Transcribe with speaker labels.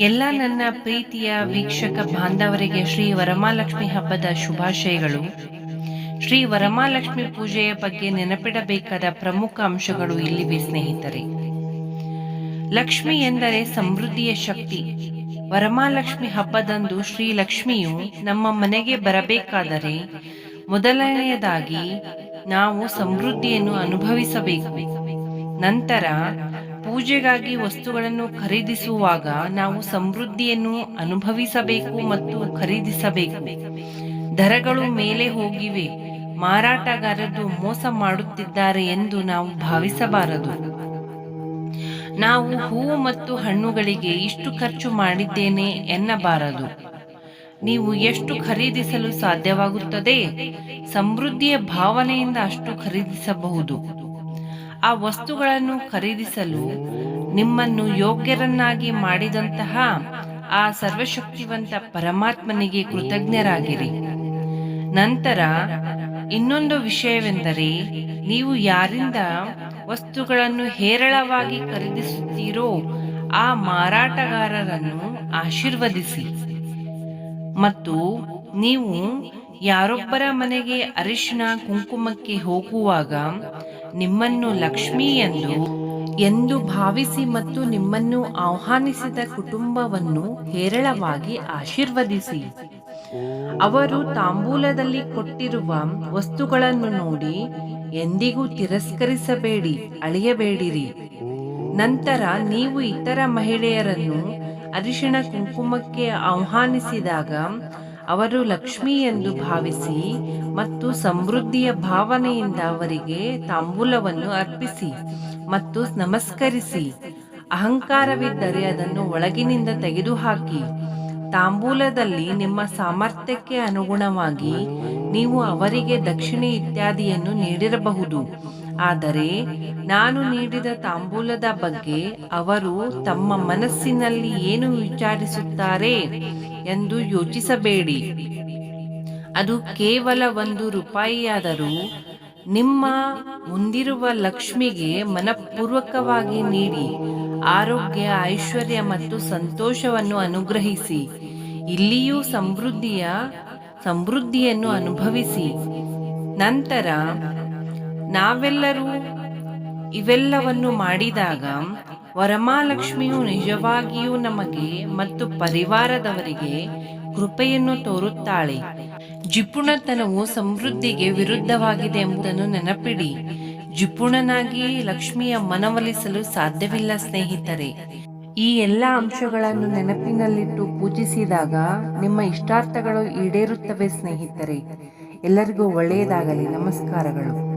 Speaker 1: ಎಲ್ಲ ನನ್ನ ಪ್ರೀತಿಯ ವೀಕ್ಷಕ ಬಾಂಧವರಿಗೆ ಶ್ರೀ ವರಮಾಲಕ್ಷ್ಮಿ ಹಬ್ಬದ ಶುಭಾಶಯಗಳು. ಶ್ರೀ ವರಮಾಲಕ್ಷ್ಮಿ ಪೂಜೆಯ ಬಗ್ಗೆ ನೆನಪಿಡಬೇಕಾದ ಪ್ರಮುಖ ಅಂಶಗಳು ಇಲ್ಲಿವೆ ಸ್ನೇಹಿತರೆ. ಲಕ್ಷ್ಮಿ ಎಂದರೆ ಸಮೃದ್ಧಿಯ ಶಕ್ತಿ. ವರಮಾಲಕ್ಷ್ಮಿ ಹಬ್ಬದಂದು ಶ್ರೀ ಲಕ್ಷ್ಮಿಯು ನಮ್ಮ ಮನೆಗೆ ಬರಬೇಕಾದರೆ ಮೊದಲನೆಯದಾಗಿ ನಾವು ಸಮೃದ್ಧಿಯನ್ನು ಅನುಭವಿಸಬೇಕು. ನಂತರ ಪೂಜೆಗಾಗಿ ವಸ್ತುಗಳನ್ನು ಖರೀದಿಸುವಾಗ ನಾವು ಸಮೃದ್ಧಿಯನ್ನು ಅನುಭವಿಸಬೇಕು ಮತ್ತು ಖರೀದಿಸಬೇಕು. ದರಗಳು ಮೇಲೆ ಹೋಗಿವೆ. ಮಾರಾಟಗಾರರು ಮೋಸ ಮಾಡುತ್ತಿದ್ದಾರೆ ಎಂದು ನಾವು ಭಾವಿಸಬಾರದು. ನಾವು ಹೂವು ಮತ್ತು ಹಣ್ಣುಗಳಿಗೆ ಇಷ್ಟು ಖರ್ಚು ಮಾಡಿದ್ದೇನೆ ಎನ್ನಬಾರದು. ನೀವು ಎಷ್ಟು ಖರೀದಿಸಲು ಸಾಧ್ಯವಾಗುತ್ತದೆ? ಸಮೃದ್ಧಿಯ ಭಾವನೆಯಿಂದ ಅಷ್ಟು ಖರೀದಿಸಬಹುದು. ಆ ವಸ್ತುಗಳನ್ನು ಖರೀದಿಸಲು ನಿಮ್ಮನ್ನು ಯೋಗ್ಯರನ್ನಾಗಿ ಮಾಡಿದಂತಹ ಆ ಸರ್ವಶಕ್ತಿವಂತ ಪರಮಾತ್ಮನಿಗೆ ಕೃತಜ್ಞರಾಗಿರಿ. ನಂತರ ಇನ್ನೊಂದು ವಿಷಯವೆಂದರೆ ನೀವು ಯಾರಿಂದ ವಸ್ತುಗಳನ್ನು ಹೇರಳವಾಗಿ ಖರೀದಿಸುತ್ತೀರೋ ಆ ಮಾರಾಟಗಾರರನ್ನು ಆಶೀರ್ವದಿಸಿ. ಮತ್ತು ನೀವು ಯಾರೊಬ್ಬರ ಮನೆಗೆ ಅರಿಶಿನ, ಕುಂಕುಮಕ್ಕೆ ಹೋಗುವಾಗ ನಿಮ್ಮನ್ನು ಲಕ್ಷ್ಮಿ ಎಂದು ಎಂದು ಭಾವಿಸಿ ಮತ್ತು ನಿಮ್ಮನ್ನು ಆಹ್ವಾನಿಸಿದ ಕುಟುಂಬವನ್ನು ಹೇರಳವಾಗಿ ಆಶೀರ್ವದಿಸಿ. ಅವರು ತಾಂಬೂಲದಲ್ಲಿ ಕೊಟ್ಟಿರುವ ವಸ್ತುಗಳನ್ನು ನೋಡಿ ಎಂದಿಗೂ ತಿರಸ್ಕರಿಸಬೇಡಿ, ಅಳೆಯಬೇಡಿರಿ. ನಂತರ ನೀವು ಇತರ ಮಹಿಳೆಯರನ್ನು ಅರಿಶಿಣ ಕುಂಕುಮಕ್ಕೆ ಆಹ್ವಾನಿಸಿದಾಗ ಅವರು ಲಕ್ಷ್ಮಿ ಎಂದು ಭಾವಿಸಿ ಮತ್ತು ಸಮೃದ್ಧಿಯ ಭಾವನೆಯಿಂದ ಅವರಿಗೆ ತಾಂಬೂಲವನ್ನು ಅರ್ಪಿಸಿ ಮತ್ತು ನಮಸ್ಕರಿಸಿ. ಅಹಂಕಾರವಿದ್ದರೆ ಅದನ್ನು ಒಳಗಿನಿಂದ ತೆಗೆದುಹಾಕಿ. ತಾಂಬೂಲದಲ್ಲಿ ನಿಮ್ಮ ಸಾಮರ್ಥ್ಯಕ್ಕೆ ಅನುಗುಣವಾಗಿ ನೀವು ಅವರಿಗೆ ದಕ್ಷಿಣೆ ಇತ್ಯಾದಿಯನ್ನು ನೀಡಿರಬಹುದು. ಆದರೆ ನಾನು ನೀಡಿದ ತಾಂಬೂಲದ ಬಗ್ಗೆ ಅವರು ತಮ್ಮ ಮನಸ್ಸಿನಲ್ಲಿ ಏನು ವಿಚಾರಿಸುತ್ತಾರೆ? ಎಂದು ಯೋಚಿಸಬೇಡಿ. ಅದು ಕೇವಲ ಒಂದು ರೂಪಾಯಿಯಾದರೂ ನಿಮ್ಮ ಮುಂದಿರುವ ಲಕ್ಷ್ಮಿಗೆ ಮನಪೂರ್ವಕವಾಗಿ ನೀಡಿ, ಆರೋಗ್ಯ, ಐಶ್ವರ್ಯ ಮತ್ತು ಸಂತೋಷವನ್ನು ಅನುಗ್ರಹಿಸಿ, ಇಲ್ಲಿಯೂ ಸಮೃದ್ಧಿಯ, ಸಮೃದ್ಧಿಯನ್ನು ಅನುಭವಿಸಿ. ನಂತರ ನಾವೆಲ್ಲರೂ ಇವೆಲ್ಲವನ್ನು ಮಾಡಿದಾಗ ವರಮಹಾಲಕ್ಷ್ಮಿಯು ನಿಜವಾಗಿಯೂ ನಮಗೆ ಮತ್ತು ಪರಿವಾರದವರಿಗೆ ಕೃಪೆಯನ್ನು ತೋರುತ್ತಾಳೆ. ಜಿಪುಣತನವು ಸಮೃದ್ಧಿಗೆ ವಿರುದ್ಧವಾಗಿದೆ ಎಂಬುದನ್ನು ನೆನಪಿಡಿ. ಜಿಪುಣನಾಗಿ ಲಕ್ಷ್ಮಿಯ ಮನವೊಲಿಸಲು ಸಾಧ್ಯವಿಲ್ಲ ಸ್ನೇಹಿತರೆ. ಈ ಎಲ್ಲ ಅಂಶಗಳನ್ನು ನೆನಪಿನಲ್ಲಿಟ್ಟು ಪೂಜಿಸಿದಾಗ ನಿಮ್ಮ ಇಷ್ಟಾರ್ಥಗಳು ಈಡೇರುತ್ತವೆ ಸ್ನೇಹಿತರೆ. ಎಲ್ಲರಿಗೂ ಒಳ್ಳೆಯದಾಗಲಿ. ನಮಸ್ಕಾರಗಳು.